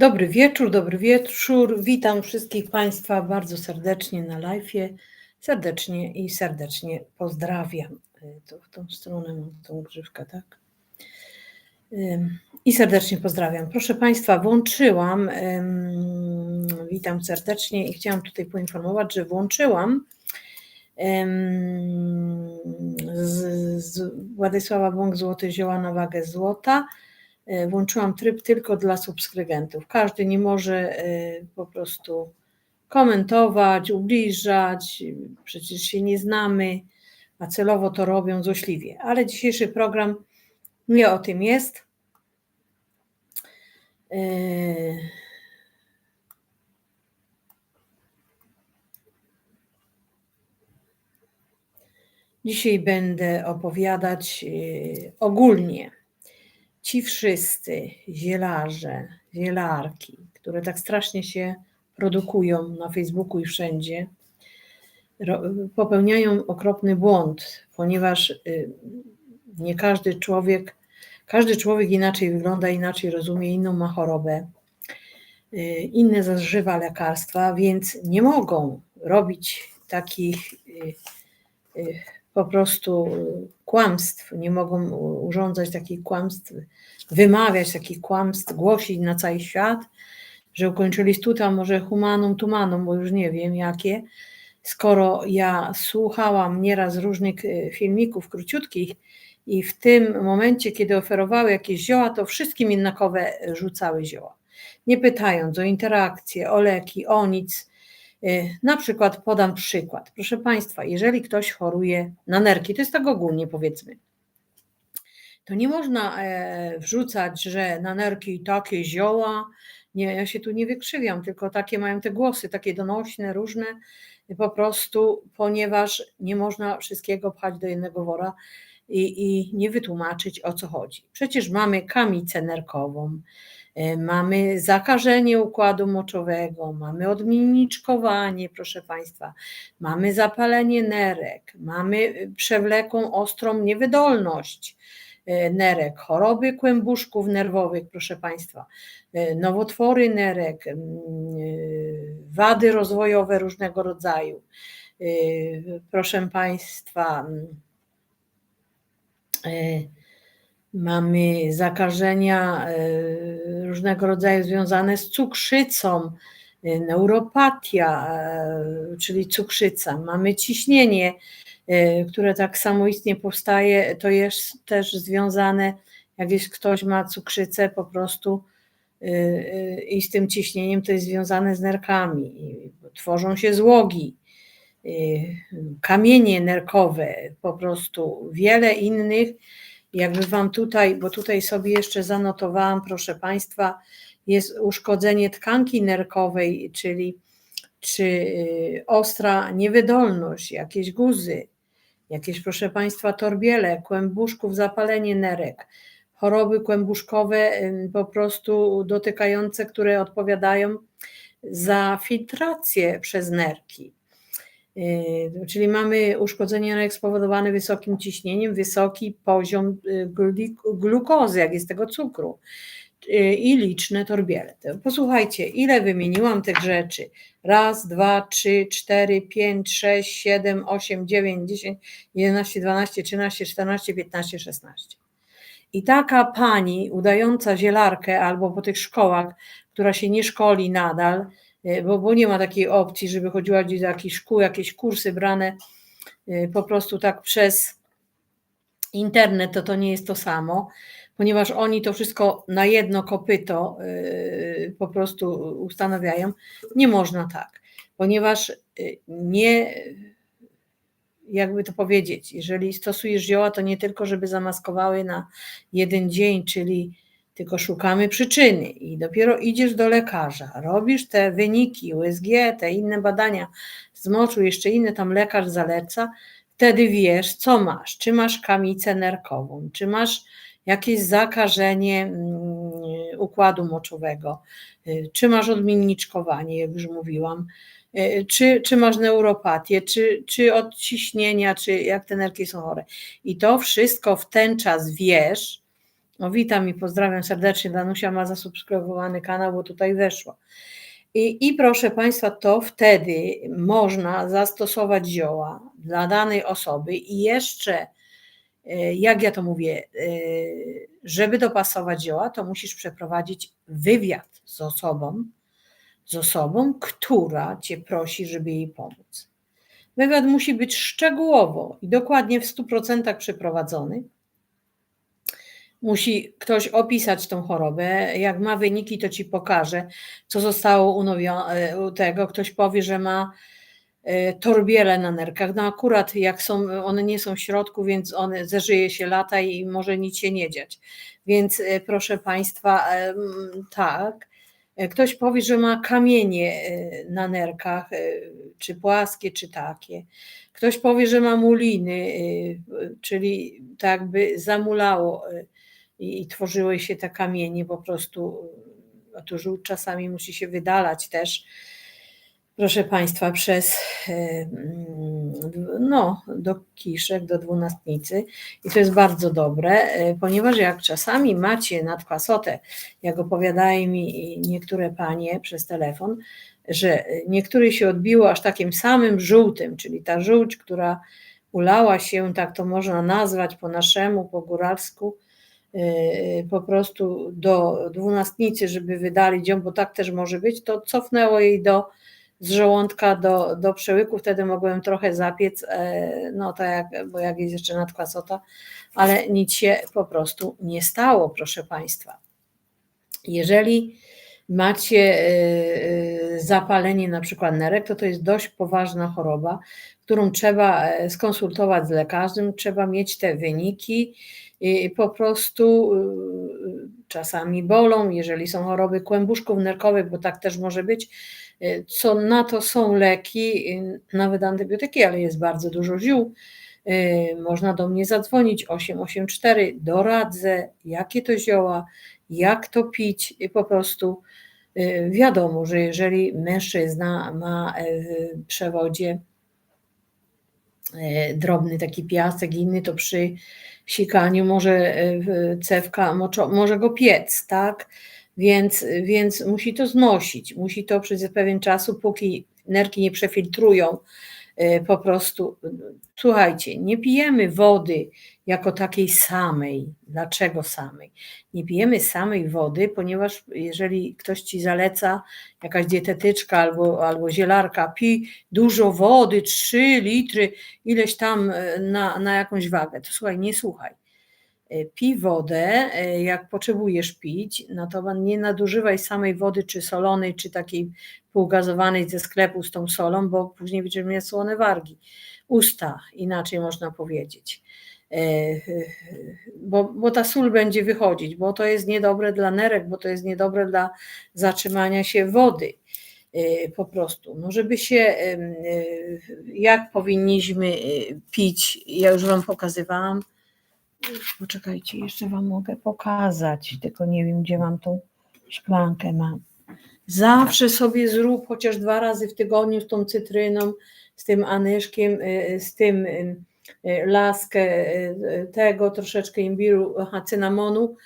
Dobry wieczór, dobry wieczór. Witam wszystkich Państwa bardzo serdecznie na live. Serdecznie i serdecznie pozdrawiam. Y, To w tą stronę mam tą grzywkę, tak? I serdecznie pozdrawiam. Proszę Państwa, włączyłam, witam serdecznie i chciałam tutaj poinformować, że włączyłam z, z Władysława Bąk Złote Zioła na wagę złota. Y, Włączyłam tryb tylko dla subskrybentów. Każdy nie może y, po prostu komentować, ubliżać, przecież się nie znamy, a celowo to robią złośliwie. Ale dzisiejszy program nie o tym jest. Yy, Dzisiaj będę opowiadać ogólnie. Ci wszyscy zielarze, zielarki, które tak strasznie się produkują na Facebooku i wszędzie, popełniają okropny błąd, ponieważ y, nie każdy człowiek, każdy człowiek inaczej wygląda, inaczej rozumie, inną ma chorobę, y, inne zażywa lekarstwa, więc nie mogą robić takich y, po prostu kłamstw, nie mogą urządzać takich kłamstw, wymawiać takich kłamstw, głosić na cały świat, że ukończyli studia może humanum tumanum, bo już nie wiem jakie, skoro ja słuchałam nieraz różnych y, filmików króciutkich i w tym momencie, kiedy oferowały jakieś zioła, to wszystkim jednakowe rzucały zioła. Nie pytając o interakcje, o leki, o nic. Y, Na przykład podam przykład. Proszę Państwa, jeżeli ktoś choruje na nerki, to jest tak ogólnie powiedzmy, to nie można e, wrzucać, że na nerki takie zioła. Nie, ja się tu nie wykrzywiam, tylko takie mają te głosy, takie donośne, różne, po prostu, ponieważ nie można wszystkiego pchać do jednego wora i, i nie wytłumaczyć o co chodzi. Przecież mamy kamicę nerkową, mamy zakażenie układu moczowego, mamy odmilniczkowanie, proszę Państwa, mamy zapalenie nerek, mamy przewlekłą ostrą niewydolność e, nerek, choroby kłębuszków nerwowych, proszę Państwa, e, nowotwory nerek, e, wady rozwojowe różnego rodzaju. E, Proszę Państwa, e, mamy zakażenia e, różnego rodzaju związane z cukrzycą, e, neuropatia, e, czyli cukrzyca, mamy ciśnienie, e, które tak samoistnie powstaje, to jest też związane, jak jest ktoś ma cukrzycę po prostu y, y, i z tym ciśnieniem to jest związane z nerkami. Tworzą się złogi, y, kamienie nerkowe, po prostu wiele innych. Jakby Wam tutaj, bo tutaj sobie jeszcze zanotowałam, proszę Państwa, jest uszkodzenie tkanki nerkowej, czyli czy y, ostra niewydolność, jakieś guzy, jakieś, proszę Państwa, torbiele, kłębuszków, zapalenie nerek, choroby kłębuszkowe po prostu dotykające, które odpowiadają za filtrację przez nerki. Yy, Czyli mamy uszkodzenie spowodowane wysokim ciśnieniem, wysoki poziom y, glukozy, jak jest tego cukru y, i liczne torbiele. To Posłuchajcie, ile wymieniłam tych rzeczy. Raz, dwa, trzy, cztery, pięć, sześć, siedem, osiem, dziewięć, dziesięć, jedenaście, dwanaście, trzynaście, czternaście, piętnaście, szesnaście. I taka pani udająca zielarkę albo po tych szkołach, która się nie szkoli nadal, bo, bo nie ma takiej opcji, żeby chodziła gdzieś do jakichś szkół, jakieś kursy brane y, po prostu tak przez internet, to to nie jest to samo, ponieważ oni to wszystko na jedno kopyto y, po prostu ustanawiają. Nie można tak, ponieważ nie, jakby to powiedzieć, jeżeli stosujesz zioła, to nie tylko, żeby zamaskowały na jeden dzień, czyli tylko szukamy przyczyny i dopiero idziesz do lekarza, robisz te wyniki USG, te inne badania z moczu, jeszcze inne tam lekarz zaleca, wtedy wiesz, co masz. Czy masz kamicę nerkową, czy masz jakieś zakażenie mm, układu moczowego, czy masz odmienniczkowanie, jak już mówiłam, czy, czy masz neuropatię, czy, czy od ciśnienia, czy jak te nerki są chore. I to wszystko w ten czas wiesz, O, witam i pozdrawiam serdecznie. Danusia ma zasubskrybowany kanał, bo tutaj weszła. I, I proszę Państwa, to wtedy można zastosować zioła dla danej osoby i jeszcze, e, jak ja to mówię, e, żeby dopasować zioła, to musisz przeprowadzić wywiad z osobą, z osobą, która Cię prosi, żeby jej pomóc. Wywiad musi być szczegółowo i dokładnie w 100% przeprowadzony musi ktoś opisać tą chorobę. Jak ma wyniki, to ci pokaże, co zostało u tego. Ktoś powie, że ma e, torbiele na nerkach. No akurat jak są, one nie są w środku, więc one zeżyje się lata i może nic się nie dziać. Więc e, proszę Państwa, tak. Ktoś powie, że ma kamienie e, na nerkach, czy płaskie, czy takie. Ktoś powie, że ma muliny, czyli tak by zamulało i, i tworzyły się te kamienie po prostu, a tu żółt czasami musi się wydalać też, proszę Państwa, przez no, do kiszek, do dwunastnicy. I to jest bardzo dobre, e, ponieważ jak czasami macie nadkwasotę, jak opowiadają mi niektóre panie przez telefon, że niektóry się odbiło aż takim samym żółtym, czyli ta żółć, która ulała się, tak to można nazwać po naszemu, po góralsku, po prostu do dwunastnicy, żeby wydalić ją, bo tak też może być, to cofnęło jej do z żołądka do, do przełyku, wtedy mogłem trochę zapiec, e, no tak jak, bo jak jest jeszcze nadkwasota, ale nic się po prostu nie stało, proszę Państwa. Jeżeli macie e, e, zapalenie na przykład nerek, to to jest dość poważna choroba, którą trzeba skonsultować z lekarzem, trzeba mieć te wyniki, i po prostu czasami bolą, jeżeli są choroby kłębuszków nerkowych, bo tak też może być. Co na to są leki, nawet antybiotyki, ale jest bardzo dużo ziół. Można do mnie zadzwonić 884, doradzę, jakie to zioła, jak to pić. I po prostu wiadomo, że jeżeli mężczyzna ma w przewodzie drobny taki piasek, inny, to przy sikaniu, może e, cewka może go piec, tak? Więc, więc musi to znosić, musi to przez pewien czas, póki nerki nie przefiltrują, e, po prostu. Słuchajcie, nie pijemy wody jako takiej samej. Dlaczego samej? Nie pijemy samej wody, ponieważ jeżeli ktoś ci zaleca, jakaś dietetyczka albo, albo zielarka, pij dużo wody, 3 litry, ileś tam e, na, na jakąś wagę, to słuchaj, nie słuchaj. E, pij wodę, e, jak potrzebujesz pić, natomiast nie nadużywaj samej wody, czy solonej, czy takiej półgazowanej ze sklepu z tą solą, bo później będziesz mieć słone wargi. Usta, inaczej można powiedzieć. E, bo, bo ta sól będzie wychodzić, bo to jest niedobre dla nerek, bo to jest niedobre dla zatrzymania się wody po prostu. No żeby się, jak powinniśmy pić, ja już Wam pokazywałam, poczekajcie, jeszcze Wam mogę pokazać, tylko nie wiem, gdzie mam tą szklankę mam. Zawsze sobie zrób chociaż dwa razy w tygodniu z tą cytryną, z tym anyszkiem, z tym Y, laskę y, tego, troszeczkę imbiru, aha, cynamonu.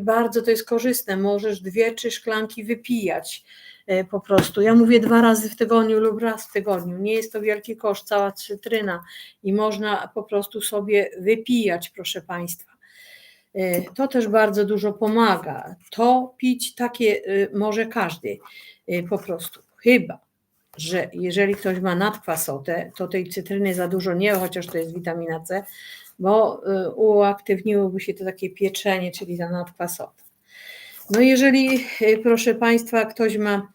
Bardzo to jest korzystne. Możesz dwie, trzy szklanki wypijać y, po prostu. Ja mówię dwa razy w tygodniu lub raz w tygodniu. Nie jest to wielki koszt, cała cytryna i można po prostu sobie wypijać, proszę Państwa. To też bardzo dużo pomaga. To pić takie może każdy po prostu. Chyba, że jeżeli ktoś ma nadkwasotę, to tej cytryny za dużo nie, chociaż to jest witamina C, bo y, uaktywniłoby się to takie pieczenie, czyli ta nadkwasota. No jeżeli, y, proszę Państwa, ktoś ma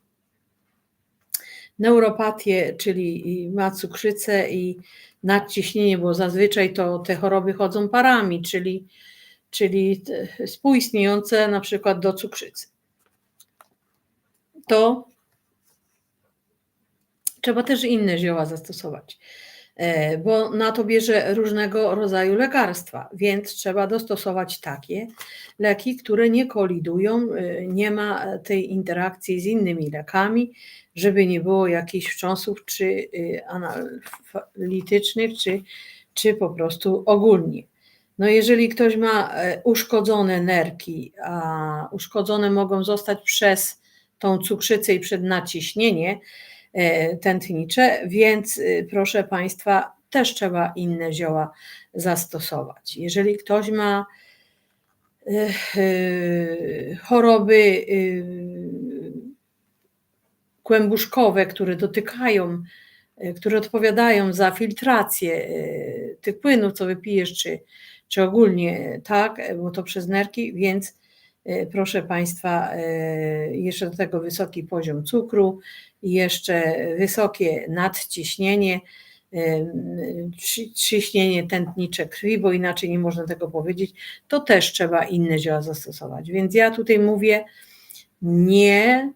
neuropatię, czyli ma cukrzycę i nadciśnienie, bo zazwyczaj to te choroby chodzą parami, czyli, czyli współistniejące na przykład do cukrzycy. To Trzeba też inne zioła zastosować, e, bo na to bierze różnego rodzaju lekarstwa, więc trzeba dostosować takie leki, które nie kolidują, e, nie ma tej interakcji z innymi lekami, żeby nie było jakichś wstrząsów czy e, analitycznych, czy, czy po prostu ogólnie. No jeżeli ktoś ma e, uszkodzone nerki, a uszkodzone mogą zostać przez tą cukrzycę i przed naciśnienie e, tętnicze, więc e, proszę Państwa, też trzeba inne zioła zastosować. Jeżeli ktoś ma choroby kłębuszkowe, które dotykają, które odpowiadają za filtrację tych płynów, co wypijesz, czy, czy ogólnie tak, bo to przez nerki, więc e, proszę Państwa, e, jeszcze do tego wysoki poziom cukru, jeszcze wysokie nadciśnienie, e, ciśnienie tętnicze krwi, bo inaczej nie można tego powiedzieć, to też trzeba inne zioła zastosować. Więc ja tutaj mówię, nie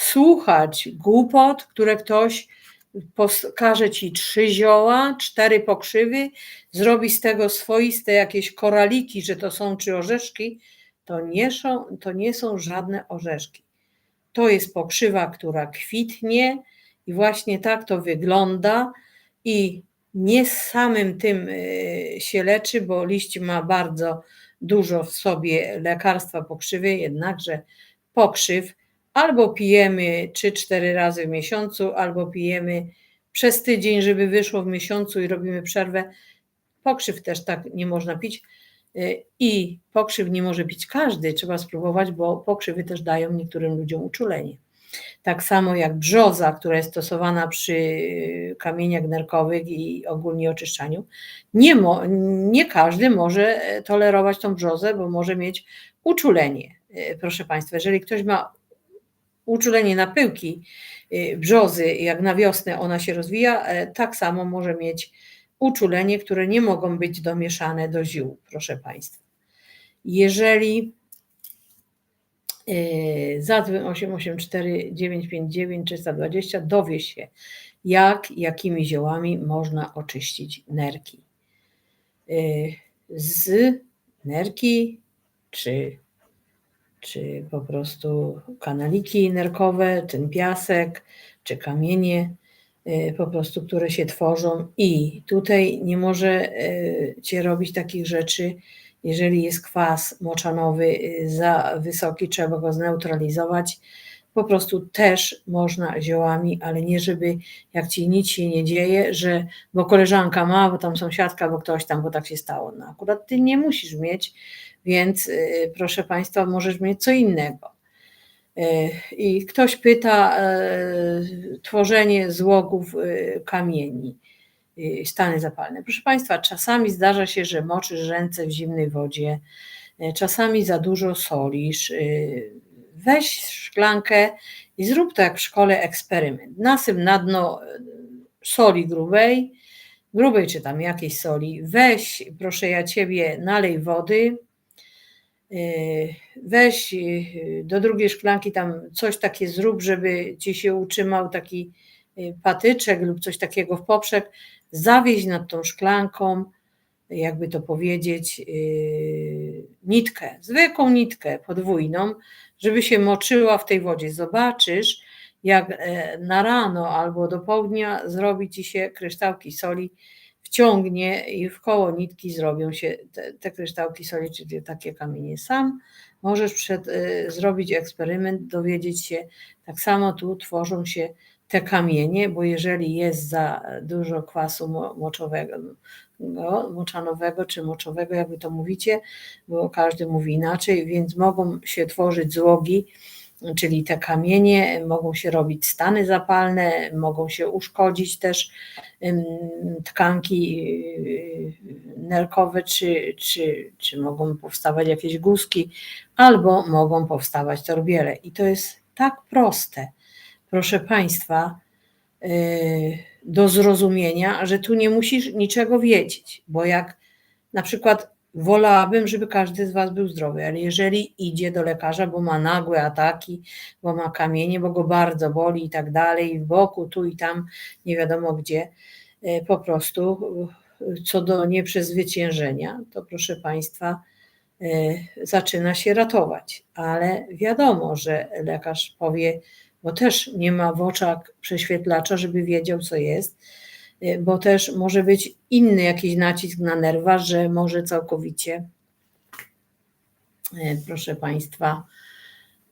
słuchać głupot, które ktoś pokaże ci trzy zioła, cztery pokrzywy, zrobi z tego swoiste jakieś koraliki, że to są czy orzeszki, to nie są, to nie są żadne orzeszki. To jest pokrzywa, która kwitnie i właśnie tak to wygląda i nie samym tym e, się leczy, bo liść ma bardzo dużo w sobie lekarstwa pokrzywy, jednakże pokrzyw albo pijemy 3-4 razy w miesiącu, albo pijemy przez tydzień, żeby wyszło w miesiącu i robimy przerwę. Pokrzyw też tak nie można pić. Y, I pokrzyw nie może pić każdy, trzeba spróbować, bo pokrzywy też dają niektórym ludziom uczulenie. Tak samo jak brzoza, która jest stosowana przy kamieniach nerkowych i ogólnie oczyszczaniu. Nie, mo, nie każdy może tolerować tą brzozę, bo może mieć uczulenie. Y, proszę Państwa, jeżeli ktoś ma uczulenie na pyłki y, brzozy, jak na wiosnę ona się rozwija, e, tak samo może mieć uczulenie, które nie mogą być domieszane do ziół, proszę Państwa. Jeżeli y, zadzwoń 884 959 320 dowie się, jak, jakimi ziołami można oczyścić nerki. Y, z nerki czy czy po prostu kanaliki nerkowe, ten piasek, czy kamienie y, po prostu, które się tworzą i tutaj nie może y, robić takich rzeczy, jeżeli jest kwas moczanowy y, za wysoki, trzeba go zneutralizować. Po prostu też można ziołami, ale nie żeby jak ci nic się nie dzieje, że bo koleżanka ma, bo tam sąsiadka, bo ktoś tam, bo tak się stało. No akurat ty nie musisz mieć więc y, proszę Państwa, możesz mieć co innego. Y, I ktoś pyta, y, tworzenie złogów kamieni, stany zapalne. Proszę Państwa, czasami zdarza się, że moczysz ręce w zimnej wodzie, czasami za dużo solisz. Weź szklankę i zrób to jak w szkole eksperyment. Nasyp na dno soli grubej, grubej czy tam jakiejś soli, weź, proszę ja Ciebie, nalej wody, weź yy, do drugiej szklanki tam coś takie zrób, żeby ci się utrzymał taki yy, patyczek lub coś takiego w poprzek, zawieź nad tą szklanką, jakby to powiedzieć, nitkę, zwykłą nitkę podwójną, żeby się moczyła w tej wodzie. Zobaczysz, jak e, na rano albo do południa zrobi ci się kryształki soli wciągnie i w koło nitki zrobią się te, te kryształki soli, czyli takie kamienie. Sam możesz przed, y, zrobić eksperyment, dowiedzieć się, tak samo tu tworzą się te kamienie, bo jeżeli jest za dużo kwasu moczowego, no, moczanowego czy moczowego, jakby to mówicie, bo każdy mówi inaczej, więc mogą się tworzyć złogi, czyli te kamienie, mogą się robić stany zapalne, mogą się uszkodzić też tkanki y, nerkowe, czy, czy, czy mogą powstawać jakieś guzki, albo mogą powstawać torbiele. I to jest tak proste, proszę Państwa, y, do zrozumienia, że tu nie musisz niczego wiedzieć, bo jak na przykład wolałabym, żeby każdy z Was był zdrowy, ale jeżeli idzie do lekarza, bo ma nagłe ataki, bo ma kamienie, bo go bardzo boli i tak dalej, w boku, tu i tam, nie wiadomo gdzie, e, po prostu e, co do nieprzezwyciężenia, to proszę Państwa, e, zaczyna się ratować. Ale wiadomo, że lekarz powie, bo też nie ma w oczach prześwietlacza, żeby wiedział, co jest, bo też może być inny jakiś nacisk na nerwa, że może całkowicie, y, proszę Państwa,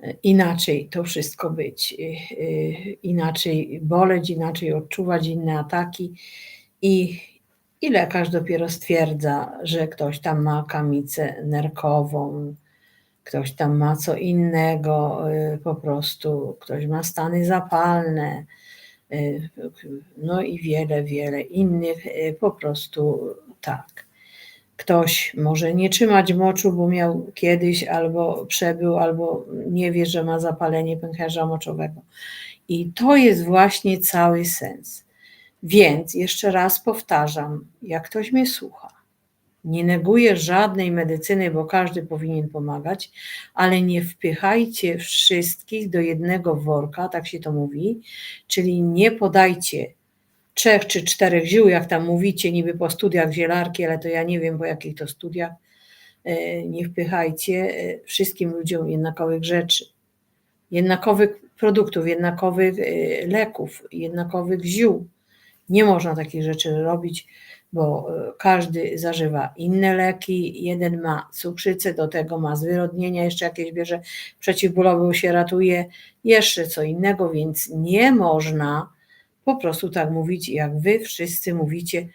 y, inaczej to wszystko być, inaczej boleć, inaczej odczuwać inne ataki. I, i lekarz dopiero stwierdza, że ktoś tam ma kamicę nerkową, ktoś tam ma co innego, po prostu ktoś ma stany zapalne, Y, no i wiele, wiele innych, y, po prostu tak. Ktoś może nie trzymać moczu, bo miał kiedyś albo przebył, albo nie wie, że ma zapalenie pęcherza moczowego. I to jest właśnie cały sens. Więc jeszcze raz powtarzam, jak ktoś mnie słucha, nie neguję żadnej medycyny, bo każdy powinien pomagać, ale nie wpychajcie wszystkich do jednego worka, tak się to mówi, czyli nie podajcie trzech czy czterech ziół, jak tam mówicie, niby po studiach zielarki, ale to ja nie wiem po jakich to studiach. E, nie wpychajcie e, wszystkim ludziom jednakowych rzeczy, jednakowych produktów, jednakowych e, leków, jednakowych ziół. Nie można takich rzeczy robić bo e, każdy zażywa inne leki, jeden ma cukrzycę, do tego ma zwyrodnienia, jeszcze jakieś bierze przeciwbólowe, się ratuje, jeszcze co innego, więc nie można po prostu tak mówić, jak wy wszyscy mówicie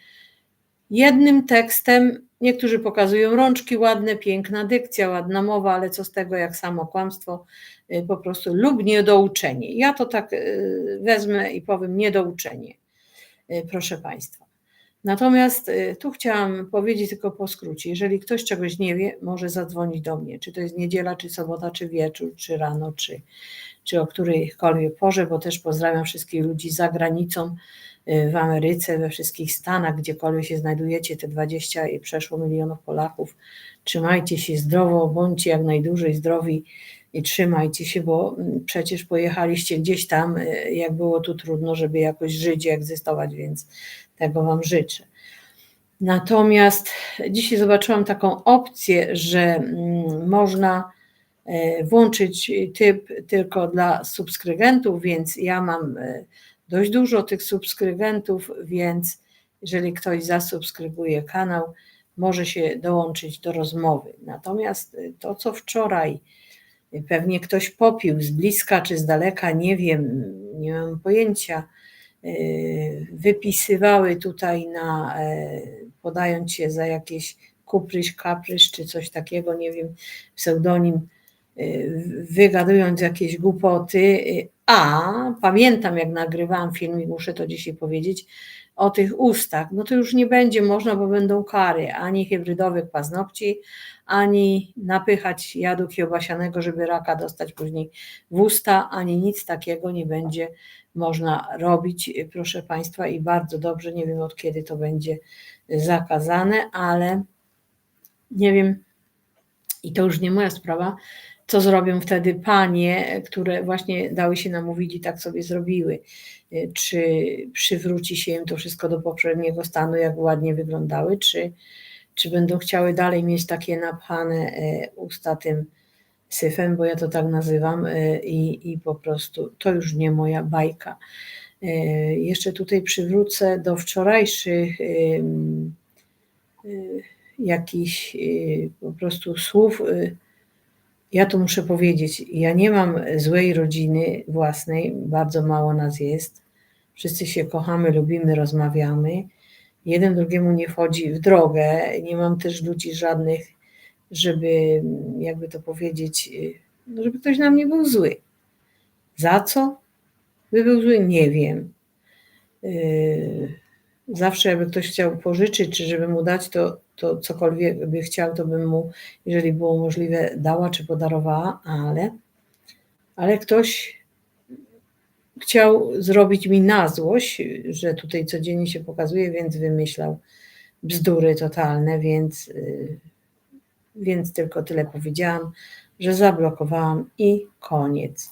jednym tekstem. Niektórzy pokazują rączki ładne, piękna dykcja, ładna mowa, ale co z tego, jak samo kłamstwo e, po prostu lub niedouczenie. Ja to tak e, wezmę i powiem niedouczenie, proszę Państwa. Natomiast y, tu chciałam powiedzieć tylko po skrócie. Jeżeli ktoś czegoś nie wie, może zadzwonić do mnie. Czy to jest niedziela, czy sobota, czy wieczór, czy rano, czy, czy o którejkolwiek porze, bo też pozdrawiam wszystkich ludzi za granicą, y, w Ameryce, we wszystkich Stanach, gdziekolwiek się znajdujecie, te 20 i przeszło milionów Polaków. Trzymajcie się zdrowo, bądźcie jak najdłużej zdrowi i trzymajcie się, bo mm, przecież pojechaliście gdzieś tam, y, jak było tu trudno, żeby jakoś żyć i egzystować, więc tego Wam życzę. Natomiast dzisiaj zobaczyłam taką opcję, że mm, można e, włączyć typ tylko dla subskrybentów, więc ja mam e, dość dużo tych subskrybentów, więc jeżeli ktoś zasubskrybuje kanał, może się dołączyć do rozmowy. Natomiast e, to, co wczoraj pewnie ktoś popił z bliska czy z daleka, nie wiem, nie mam pojęcia, wypisywały tutaj na, e, podając się za jakieś kupryś, kapryś czy coś takiego, nie wiem, pseudonim, y, wygadując jakieś głupoty, y, a pamiętam jak nagrywałam film i muszę to dzisiaj powiedzieć, o tych ustach, no to już nie będzie można, bo będą kary, ani hybrydowych paznokci, ani napychać jadu kiełbasianego, żeby raka dostać później w usta, ani nic takiego nie będzie można robić, proszę Państwa, i bardzo dobrze, nie wiem od kiedy to będzie zakazane, ale nie wiem, i to już nie moja sprawa, co zrobią wtedy panie, które właśnie dały się namówić i tak sobie zrobiły. Czy przywróci się im to wszystko do poprzedniego stanu, jak ładnie wyglądały, czy, czy będą chciały dalej mieć takie napchane e, usta tym syfem, bo ja to tak nazywam y, i, i po prostu to już nie moja bajka. Y, jeszcze tutaj przywrócę do wczorajszych y, jakichś po prostu słów. Ja tu muszę powiedzieć, ja nie mam złej rodziny własnej, bardzo mało nas jest. Wszyscy się kochamy, lubimy, rozmawiamy. Jeden drugiemu nie wchodzi w drogę. Nie mam też ludzi żadnych żeby, jakby to powiedzieć, no żeby ktoś na mnie był zły. Za co? By był zły? Nie wiem. Y, zawsze, jakby ktoś chciał pożyczyć, czy żeby mu dać, to, to cokolwiek by chciał, to bym mu, jeżeli było możliwe, dała czy podarowała, ale, ale ktoś chciał zrobić mi na złość, że tutaj codziennie się pokazuje, więc wymyślał bzdury totalne, więc y, więc tylko tyle powiedziałam, że zablokowałam i koniec.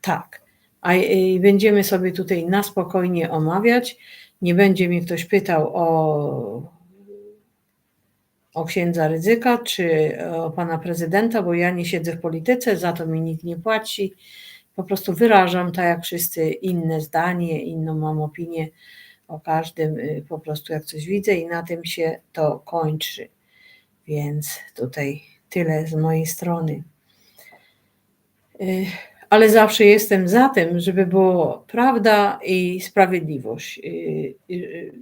Tak, a będziemy sobie tutaj na spokojnie omawiać. Nie będzie mi ktoś pytał o, o księdza ryzyka czy o pana prezydenta, bo ja nie siedzę w polityce, za to mi nikt nie płaci. po prostu wyrażam tak jak wszyscy inne zdanie, inną mam opinię o każdym, y, po prostu jak coś widzę i na tym się to kończy. Więc tutaj tyle z mojej strony. Ale zawsze jestem za tym, żeby było prawda i sprawiedliwość y, y,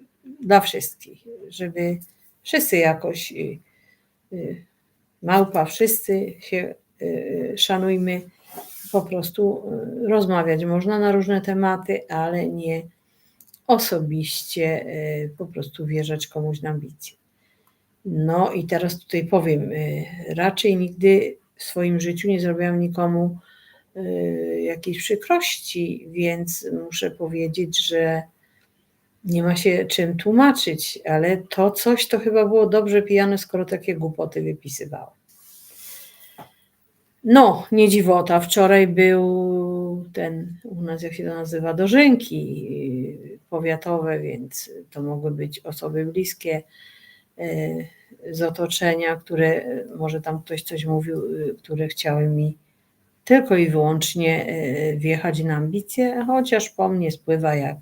dla wszystkich, żeby wszyscy jakoś y, małpa, wszyscy się szanujmy, po prostu rozmawiać można na różne tematy, ale nie osobiście po prostu wierzać komuś na ambicje. No i teraz tutaj powiem, raczej nigdy w swoim życiu nie zrobiłam nikomu jakiejś przykrości, więc muszę powiedzieć, że nie ma się czym tłumaczyć, ale to coś to chyba było dobrze pijane, skoro takie głupoty wypisywało. No, nie dziwota. Wczoraj był ten, u nas jak się to nazywa, dożynki y, powiatowe, więc to mogły być osoby bliskie y, z otoczenia, które y, może tam ktoś coś mówił, y, które chciały mi tylko i wyłącznie y, wjechać na ambicje, chociaż po mnie spływa jak,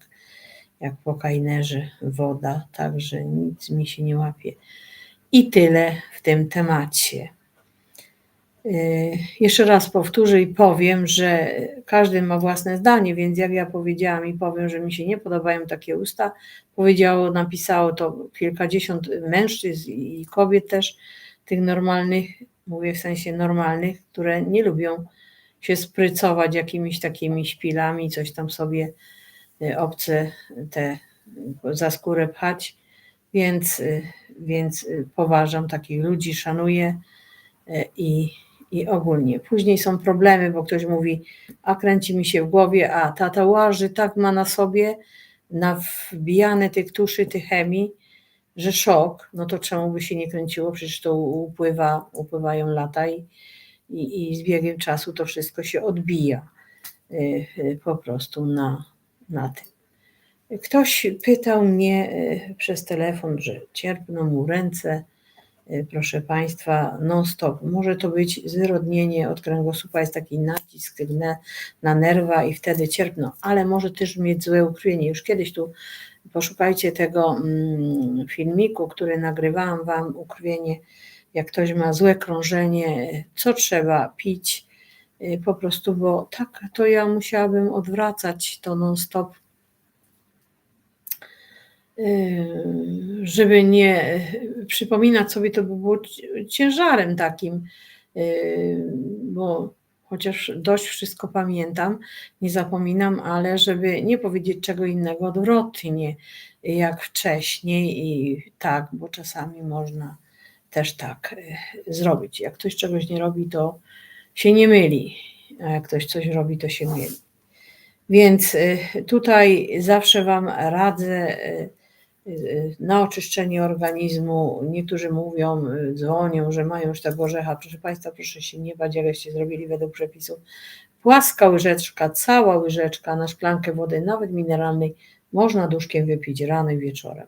jak po kajnerze woda, także nic mi się nie łapie. I tyle w tym temacie. Y, Jeszcze raz powtórzę i powiem, że każdy ma własne zdanie, więc jak ja powiedziałam i powiem, że mi się nie podobają takie usta, powiedziało, napisało to kilkadziesiąt mężczyzn i kobiet też, tych normalnych, mówię w sensie normalnych, które nie lubią się sprycować jakimiś takimi szpilami, coś tam sobie y, obce te za skórę pchać, więc, y, więc y, poważam takich ludzi, szanuję y, i, i ogólnie. Później są problemy, bo ktoś mówi, a kręci mi się w głowie, a tatuaży tak ma na sobie, na wbijane tych tuszy, tych chemii, że szok, no to czemu by się nie kręciło, przecież to upływa, upływają lata i, i, i z biegiem czasu to wszystko się odbija y, y, po prostu na, na tym. Ktoś pytał mnie y, przez telefon, że cierpną mu ręce, proszę Państwa, non-stop. Może to być zwyrodnienie od kręgosłupa, jest taki nacisk na, na nerwa i wtedy cierpną, ale może też mieć złe ukrwienie. Już kiedyś tu poszukajcie tego mm, filmiku, który nagrywałam Wam, ukrwienie, jak ktoś ma złe krążenie, co trzeba pić, y, po prostu, bo tak to ja musiałabym odwracać to non-stop. Yy, żeby nie przypominać sobie, to by było ciężarem takim, bo chociaż dość wszystko pamiętam, nie zapominam, ale żeby nie powiedzieć czego innego odwrotnie, jak wcześniej i tak, bo czasami można też tak yy, zrobić. Jak ktoś czegoś nie robi, to się nie myli, a jak ktoś coś robi, to się myli. Więc tutaj zawsze Wam radzę na oczyszczenie organizmu. Niektórzy mówią, dzwonią, że mają już tego orzecha. Proszę Państwa, proszę się nie bać, jakście zrobili według przepisów. Płaska łyżeczka, cała łyżeczka na szklankę wody, nawet mineralnej, można duszkiem wypić rano i wieczorem.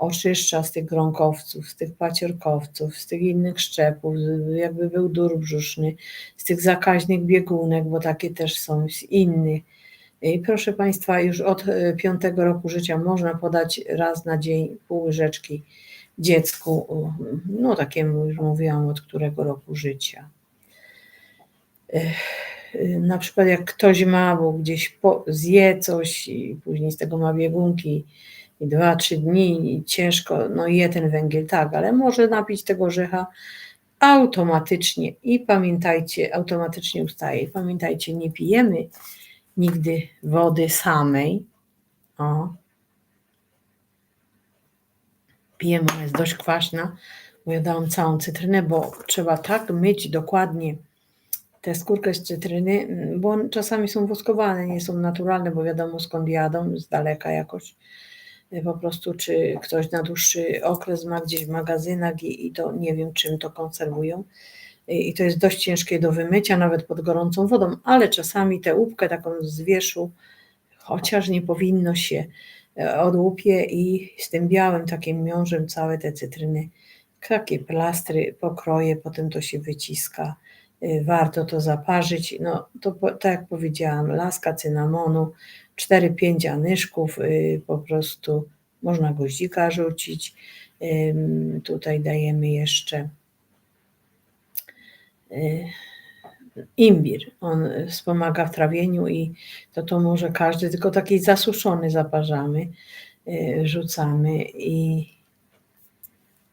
Oczyszcza z tych gronkowców, z tych pacierkowców, z tych innych szczepów, jakby był dur brzuszny, z tych zakaźnych biegunek, bo takie też są z innych i proszę Państwa, już od e, piątego roku życia można podać raz na dzień pół łyżeczki dziecku, no takiemu już mówiłam od którego roku życia. E, na przykład jak ktoś ma, bo gdzieś po, zje coś i później z tego ma biegunki i dwa, trzy dni ciężko, no je ten węgiel, tak, ale może napić tego orzecha automatycznie i pamiętajcie, automatycznie ustaje. Pamiętajcie, nie pijemy nigdy wody samej. O. Pijemy, ona jest dość kwaśna, bo ja dałam całą cytrynę, bo trzeba tak myć dokładnie tę skórkę z cytryny, bo czasami są woskowane, nie są naturalne, bo wiadomo skąd jadą, z daleka jakoś. Po prostu, czy ktoś na dłuższy okres ma gdzieś w magazynach i, i to nie wiem, czym to konserwują. I to jest dość ciężkie do wymycia, nawet pod gorącą wodą, ale czasami tę łupkę taką z wierzchu, chociaż nie powinno się, e, odłupie i z tym białym takim miążem całe te cytryny, takie plastry pokroję, potem to się wyciska. y, warto to zaparzyć. No to tak jak powiedziałam, laska cynamonu, 4-5 anyszków, y, po prostu można goździka rzucić. Tutaj dajemy jeszcze y, imbir. On wspomaga w trawieniu i to to może każdy, tylko taki zasuszony zaparzamy, y, rzucamy i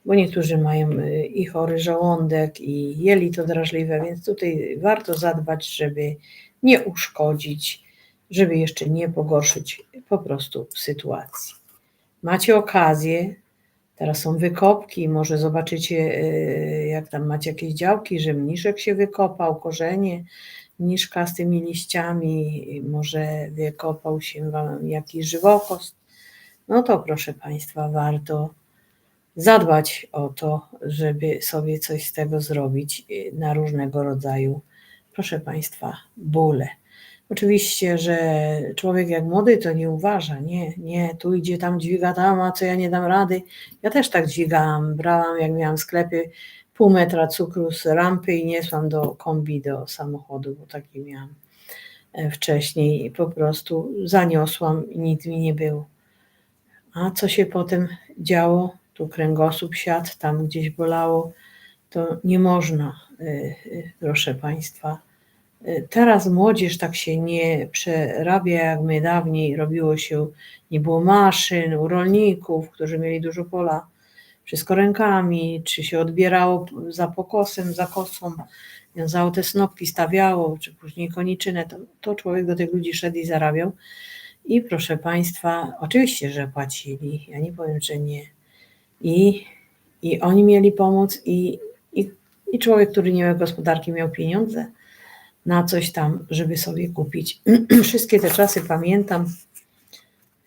bo niektórzy mają y, i chory żołądek, i jelito drażliwe, więc tutaj warto zadbać, żeby nie uszkodzić, żeby jeszcze nie pogorszyć po prostu sytuacji. Macie okazję, teraz są wykopki, może zobaczycie, y, jak tam macie jakieś działki, że mniszek się wykopał, korzenie, mniszka z tymi liściami, może wykopał się wam jakiś żywokost. No to proszę Państwa, warto zadbać o to, żeby sobie coś z tego zrobić y, na różnego rodzaju, proszę Państwa, bóle. Oczywiście, że człowiek jak młody to nie uważa, nie, nie, tu idzie, tam dźwiga, tam, a co ja nie dam rady. Ja też tak dźwigałam, brałam, jak miałam w sklepie, pół metra cukru z rampy i niesłam do kombi, do samochodu, bo taki miałam e, wcześniej i po prostu zaniosłam i nic mi nie było. A co się potem działo? Tu kręgosłup siadł, tam gdzieś bolało. To nie można, y, y, proszę Państwa. Y, Teraz młodzież tak się nie przerabia jak my dawniej. Robiło się, nie było maszyn, u rolników, którzy mieli dużo pola, wszystko rękami, czy się odbierało za pokosem, za kosą, wiązało te snopki, stawiało, czy później koniczynę. To, to człowiek do tych ludzi szedł i zarabiał. I proszę Państwa, oczywiście, że płacili. Ja nie powiem, że nie. I, i oni mieli pomoc, i, i, i człowiek, który nie miał gospodarki, miał pieniądze na coś tam, żeby sobie kupić. Wszystkie te czasy pamiętam.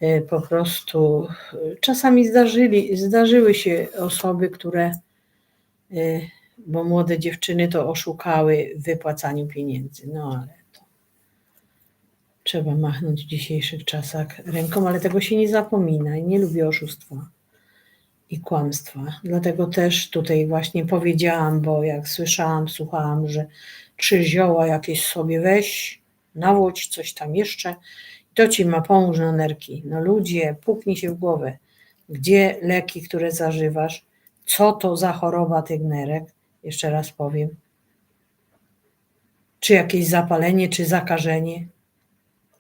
y, Po prostu y, czasami zdarzyli, zdarzyły się osoby, które, y, bo młode dziewczyny to oszukały w wypłacaniu pieniędzy. No ale to trzeba machnąć w dzisiejszych czasach ręką, ale tego się nie zapomina nie lubię oszustwa i kłamstwa. Dlatego też tutaj właśnie powiedziałam, bo jak słyszałam, słuchałam, że trzy zioła jakieś sobie weź, nawódź, coś tam jeszcze, to ci ma pomóż na nerki. No ludzie, puknij się w głowę. Gdzie leki, które zażywasz? Co to za choroba tych nerek? Jeszcze raz powiem. Czy jakieś zapalenie, czy zakażenie?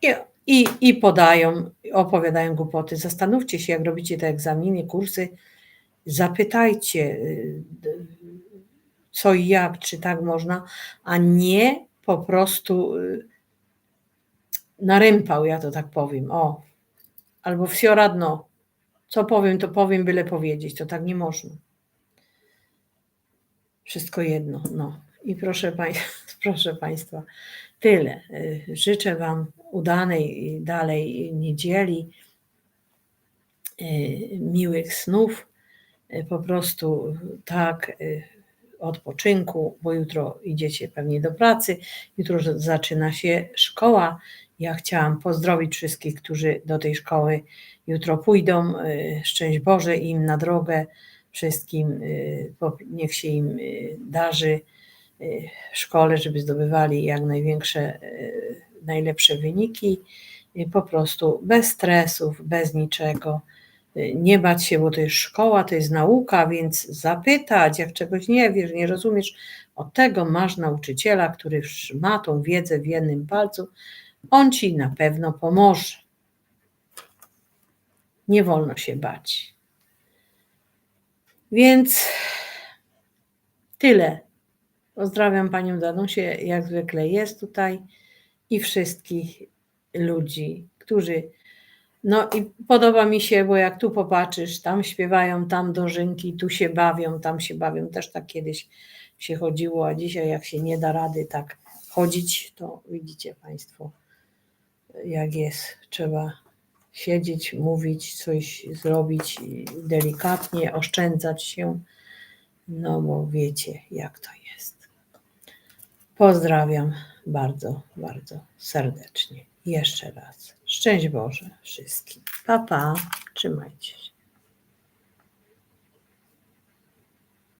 I, i, i podają, opowiadają głupoty. Zastanówcie się, jak robicie te egzaminy, kursy, zapytajcie, y, co i jak, czy tak można, a nie po prostu y, na rympał, ja to tak powiem, o, albo wsio radno, co powiem, to powiem, byle powiedzieć, to tak nie można. Wszystko jedno, no. I proszę, pań, proszę Państwa, tyle. Y, Życzę Wam udanej dalej niedzieli, miłych snów, po prostu tak y, odpoczynku, bo jutro idziecie pewnie do pracy, jutro zaczyna się szkoła. Ja chciałam pozdrowić wszystkich, którzy do tej szkoły jutro pójdą. Y, Szczęść Boże im na drogę, wszystkim, y, niech się im y, darzy y, w szkole, żeby zdobywali jak największe, y, najlepsze wyniki, y, po prostu bez stresów, bez niczego. Y, Nie bać się, bo to jest szkoła, to jest nauka, więc zapytać, jak czegoś nie wiesz, nie rozumiesz, od tego masz nauczyciela, który ma tą wiedzę w jednym palcu, on ci na pewno pomoże. Nie wolno się bać. Więc tyle. Pozdrawiam panią Danusię, jak zwykle jest tutaj i wszystkich ludzi, którzy. No i podoba mi się, bo jak tu popatrzysz, tam śpiewają, tam dożynki, tu się bawią, tam się bawią. Też tak kiedyś się chodziło, a dzisiaj jak się nie da rady tak chodzić, to widzicie Państwo, jak jest. Trzeba siedzieć, mówić, coś zrobić delikatnie, oszczędzać się, no bo wiecie, jak to jest. Pozdrawiam bardzo, bardzo serdecznie. Jeszcze raz. Szczęść Boże wszystkim. Pa, pa. Trzymajcie się.